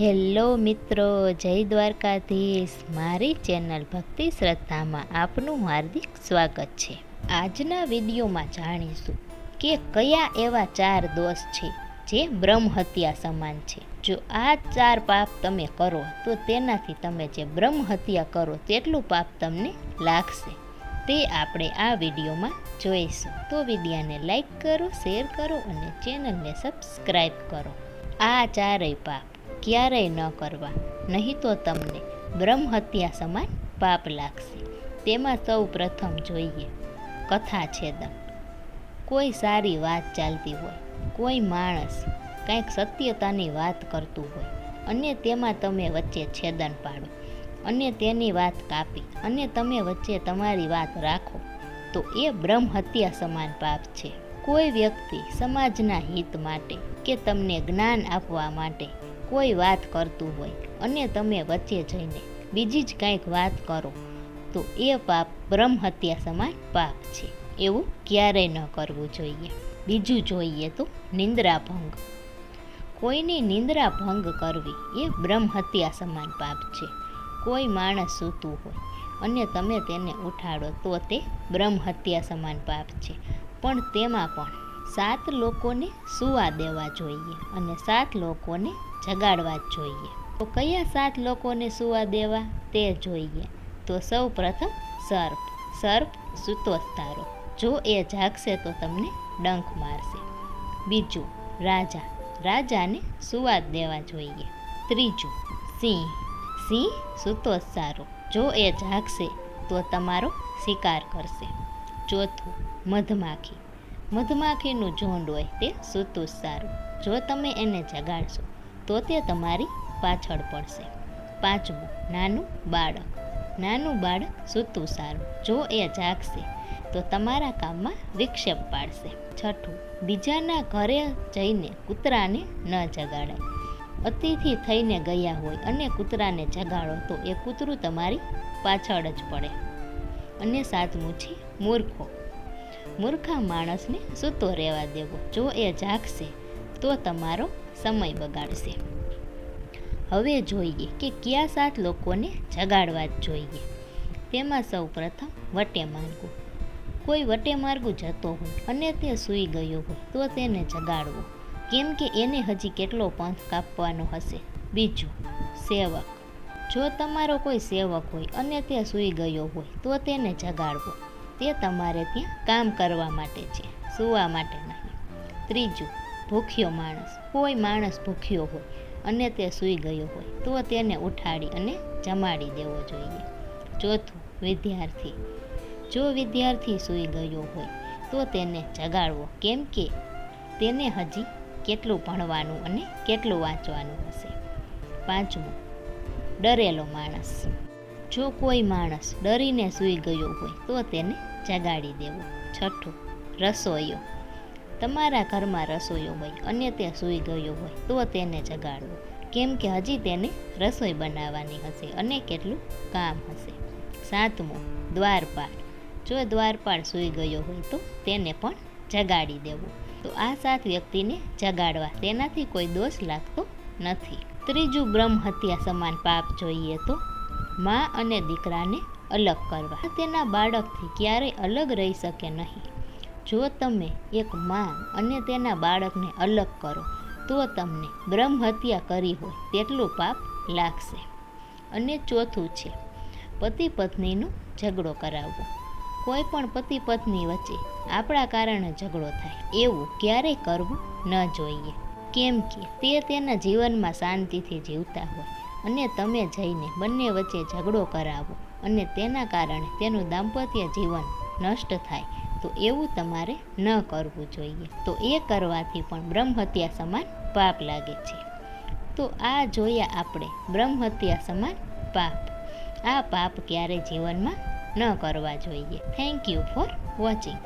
Hello મિત્રો, જય દ્વારકાધીશ. મારી ચેનલ ભક્તિ શ્રદ્ધામાં આપનું હાર્દિક સ્વાગત છે. આજના વિડીયોમાં જાણીશું કે કયા એવા ચાર દોષ છે જે બ્રહ્મ હત્યા સમાન છે. જો આ ચાર પાપ તમે કરો, તો તેનાથી તમે જે બ્રહ્મ હત્યા કરો, તેટલું પાપ તમને લાગશે. તે આપણે આ વિડીયોમાં જોઈશું. તો વિડીયાને લાઈક કરો, શેર કરો અને ચેનલને સબસ્ક્રાઈબ કરો. આ ચારેય પાપ ક્યારેય ન કરવા. નહીં તો તમને બ્રહ્મહત્યા સમાન પાપ લાગશે. તેમાં સૌ પ્રથમ જોઈએ. કથા છેદન કોઈ સારી વાત ચાલતી હોય, કોઈ માણસ કંઈક સત્યતાની વાત કરતું હોય, અને તેમાં તમે વચ્ચે છેદન પાડો, અને તેની વાત કાપી, અને તમે વચ્ચે તમારી વાત રાખો, તો એ બ્રહ્મ હત્યા સમાન પાપ છે. કોઈ વ્યક્તિ સમાજના હિત માટે કે તમને જ્ઞાન આપવા માટે કોઈ વાત કરતું હોય અને તમે વચ્ચે જઈને બીજી જ કંઈક વાત કરો, તો એ પાપ બ્રહ્મહત્યા સમાન પાપ છે. એવું ક્યારેય ન કરવું જોઈએ. બીજું જોઈએ તો નિંદ્રાભંગ કોઈની નિંદ્રા ભંગ કરવી એ બ્રહ્મહત્યા સમાન પાપ છે. કોઈ માણસ સૂતું હોય અને તમે તેને ઉઠાડો તો તે બ્રહ્મહત્યા સમાન પાપ છે. પણ તેમાં પણ સાત લોકોને સુવા દેવા જોઈએ અને સાત લોકોને જગાડવા જ જોઈએ. તો કયા સાત લોકોને સુવા દેવા? તે જોઈએ. તો સૌ પ્રથમ સર્પ. સર્પ સૂતો તારો જો એ જાગશે તો તમને ડંખ મારશે. બીજું, રાજા. રાજાને સુવા દેવા જોઈએ. ત્રીજું, સિંહ. સિંહ સૂતો સારો જો એ જાગશે તો તમારો શિકાર કરશે. ચોથું, મધમાખી. મધમાખીનું ઝુંડ હોય તે સૂતું સારું. જો તમે એને જગાડશો, તો તે તમારી પાછળ પડશે. પાંચમું, નાનું બાળક. નાનું બાળક સૂતું સારું. જો એ જાગશે, તો તમારા કામમાં વિક્ષેપ પાડશે. છઠ્ઠું, બીજાના ઘરે જઈને કૂતરાને ન જગાડાય અતિથિ થઈને ગયા હોય અને કૂતરાને જગાડો, તો એ કૂતરું તમારી પાછળ જ પડે. અને સાતમું છે, મૂર્ખો. મૂર્ખા માણસને સૂતો રહેવા દેવો. જો એ જાગશે, તો તમારો સમય બગાડશે. હવે જોઈએ કે કયા સાત લોકોને જગાડવા જ જોઈએ. તેમાં સૌ પ્રથમ વટે માર્ગું. કોઈ વટે માર્ગું જતો હોય અને તે સૂઈ ગયો હોય, તો તેને જગાડવો. કેમ કે એને હજી કેટલો પંથ કાપવાનો હશે? બીજું, સેવક. જો તમારો કોઈ સેવક હોય અને તે સૂઈ ગયો હોય, તો તેને જગાડવો. તે તમારે ત્યાં કામ કરવા માટે છે, સૂવા માટે નહીં. ત્રીજું, ભૂખ્યો માણસ. કોઈ માણસ ભૂખ્યો હોય અને તે સૂઈ ગયો હોય, તો તેને ઉઠાડી અને જમાડી દેવો જોઈએ. ચોથું, વિદ્યાર્થી. જો વિદ્યાર્થી સૂઈ ગયો હોય, તો તેને જગાડવો. કેમ કે તેને હજી કેટલું ભણવાનું અને કેટલું વાંચવાનું હશે. પાંચમું, ડરેલો માણસ. જો કોઈ માણસ ડરીને સૂઈ ગયો હોય, તો તેને જગાડી દેવો. છઠ્ઠું, રસોઈયો. તમારા ઘરમાં રસોઈયો હોય અને તે સૂઈ ગયો હોય, તો તેને જગાડવો કેમ કે હજી તેને રસોઈ બનાવવાની હશે અને કેટલું કામ હશે. સાતમું, દ્વારપાળ. જો દ્વારપાળ સૂઈ ગયો હોય, તો તેને પણ જગાડી દેવું. તો આ સાત વ્યક્તિને જગાડવા, તેનાથી કોઈ દોષ લાગતો નથી. ત્રીજું બ્રહ્મ હત્યા સમાન પાપ જોઈએ તો મા અને દીકરાને અલગ કરવા. તેના બાળકથી ક્યારેય અલગ રહી શકે નહીં. જો તમે એક મા અને તેના બાળકને અલગ કરો, તો તમને બ્રહ્મ હત્યા કરી હોય તેટલું પાપ લાગશે. અને ચોથું છે, પતિ પત્નીનો ઝઘડો કરાવવો. કોઈ પણ પતિ પત્ની વચ્ચે આપણા કારણે ઝઘડો થાય, એવું ક્યારેય કરવું ન જોઈએ. કેમ કે તે તેના જીવનમાં શાંતિથી જીવતા હોય. અને તમે જઈને બંને વચ્ચે ઝઘડો કરાવો અને તેના કારણે તેનું દાંપત્ય જીવન નષ્ટ થાય. તો એવું તમારે ન કરવું જોઈએ. તો એ કરવાથી પણ બ્રહ્મહત્યા સમાન પાપ લાગે છે. તો આ જોયા આપણે બ્રહ્મહત્યા સમાન પાપ. આ પાપ ક્યારે જીવનમાં ન કરવા જોઈએ. Thank you for watching